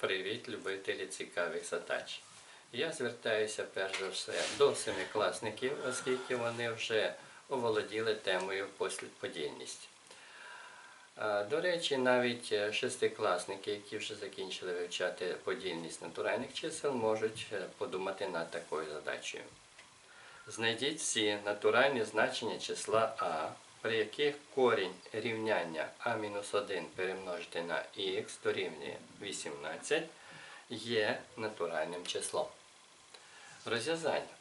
Привіт, любителі цікавих задач. Я звертаюся перш за все до семикласників, оскільки вони вже оволоділи темою послідподільність. До речі, навіть е, шестикласники, які вже закінчили вивчати подільність натуральних чисел, можуть е, подумати над такою задачею. Знайдіть всі натуральні значення числа А, при яких корінь рівняння А-1 перемножити на х дорівнює 18 є натуральним числом. Розв'язання.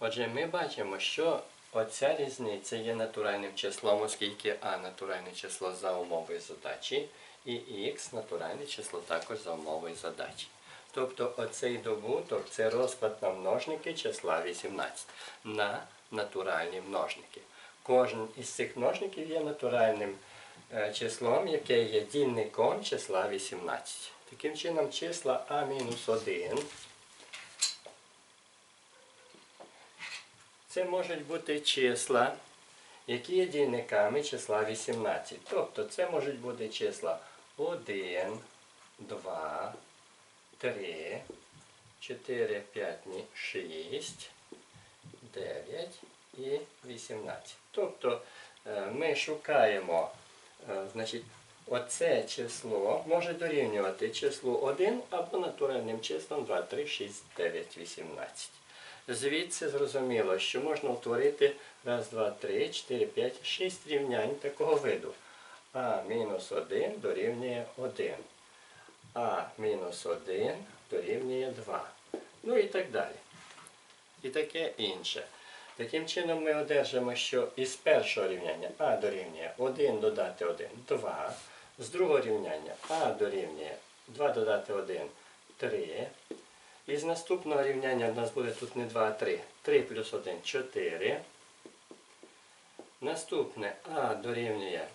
Отже, ми бачимо, що оця різниця є натуральним числом, оскільки А натуральне число за умовою задачі, і х натуральне число також за умовою задачі. Тобто оцей добуток це розклад на множники числа 18 на натуральні множники. Кожен із цих множників є натуральним е, числом, яке є дільником числа 18. Таким чином, числа А-1 це можуть бути числа, які є дільниками числа 18. Тобто це можуть бути числа 1, 2, 3, 4, 5, 6, 9 і 18. Тобто е, ми шукаємо, е, значить, оце число може дорівнювати числу 1 або натуральним числом 2, 3, 6, 9, 18. Звідси зрозуміло, що можна утворити раз, два, три, 4, 5, 6 рівнянь такого виду. А мінус 1 дорівнює 1. А мінус 1 дорівнює 2. Ну і так далі. І таке інше. Таким чином ми одержимо, що із першого рівняння А дорівнює 1 додати 1 2. З другого рівняння А дорівнює 2 додати 1 3. І з наступного рівняння в нас буде тут не 2, а 3. 3 плюс 1 4. Наступне А дорівнює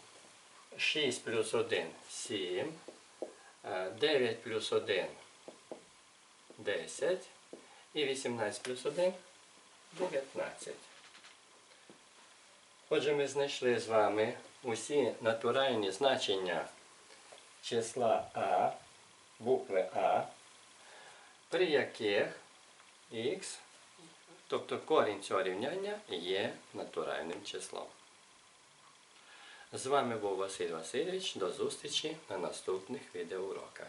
6 плюс 1 7. Е, 9 плюс 1 10. І 18 плюс 1 19. Отже, ми знайшли з вами усі натуральні значення числа А, букви А, при яких х, тобто корінь цього рівняння, є натуральним числом. З вами був Василь Васильович. До зустрічі на наступних відеоуроках.